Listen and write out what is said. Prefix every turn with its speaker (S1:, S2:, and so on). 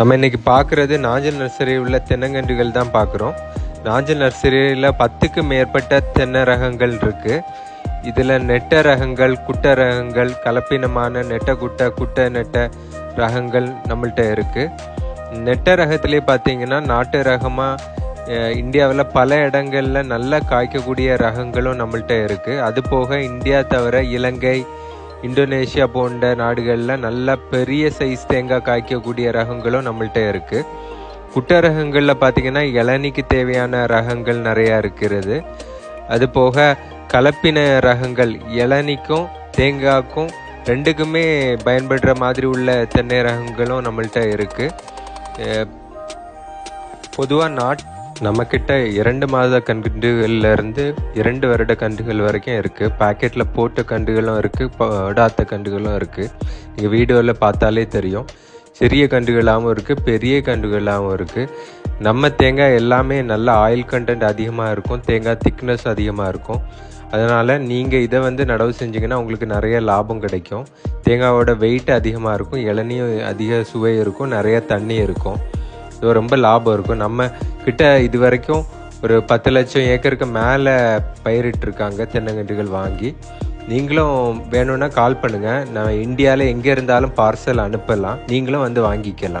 S1: நம்ம இன்னைக்கு பார்க்குறது நாஞ்சல் நர்சரி உள்ள தென்னங்கன்றுகள் தான் பார்க்குறோம். நாஞ்சல் நர்சரியில் பத்துக்கு மேற்பட்ட தென்னை ரகங்கள் இருக்குது இதில் நெட்ட ரகங்கள் குட்டை ரகங்கள் கலப்பினமான நெட்ட குட்டை குட்டை நெட்ட ரகங்கள் நம்மள்கிட்ட இருக்குது நெட்ட ரகத்திலே பார்த்தீங்கன்னா நாட்டு ரகமாக இந்தியாவில் பல இடங்களில் நல்லா காய்க்கக்கூடிய ரகங்களும் நம்மள்கிட்ட இருக்குது அது போக இந்தியா தவிர இலங்கை இந்தோனேஷியா போன்ற நாடுகளில் நல்ல பெரிய சைஸ் தேங்காய் காய்க்கக்கூடிய ரகங்களும் நம்மள்கிட்ட இருக்குது குட்டை ரகங்களில் பார்த்தீங்கன்னா இளநிக்கு தேவையான ரகங்கள் நிறையா இருக்கிறது. அது போக கலப்பின ரகங்கள் இளநிக்கும் தேங்காய்க்கும் ரெண்டுக்குமே பயன்படுற மாதிரி உள்ள தென்னை ரகங்களும் நம்மள்கிட்ட இருக்குது பொதுவாக நாட் நம்மக்கிட்ட இரண்டு மாத கன்றுகள்ல இருந்து இரண்டு வருட கன்றுகள் வரைக்கும் இருக்குது பாக்கெட்டில் போட்ட கன்றுகளும் இருக்குது படாத்த கன்றுகளும் இருக்குது இங்கே வீடியோவில் பார்த்தாலே தெரியும். சிறிய கன்றுகளாகவும் இருக்குது பெரிய கன்றுகளாகவும் இருக்குது நம்ம தேங்காய் எல்லாமே நல்ல ஆயில் கண்டென்ட் அதிகமாக இருக்கும் தேங்காய் திக்னஸ் அதிகமாக இருக்கும். அதனால் நீங்கள் இதை வந்து நடவு செஞ்சிங்கன்னா உங்களுக்கு நிறைய லாபம் கிடைக்கும். தேங்காயோட வெயிட் அதிகமாக இருக்கும் இளநியும் அதிக சுவை இருக்கும் நிறைய தண்ணி இருக்கும். இது ரொம்ப லாபம் இருக்கும். நம்ம கிட்ட இது வரைக்கும் ஒரு பத்து லட்சம் ஏக்கருக்கு மேலே பயிரிட்டிருக்காங்க தென்னங்கன்றுகள் வாங்கி. நீங்களும் வேணும்னா கால் பண்ணுங்கள் நான் இந்தியாவில் எங்கே இருந்தாலும் பார்சல் அனுப்பலாம். நீங்களும் வந்து வாங்கிக்கலாம்.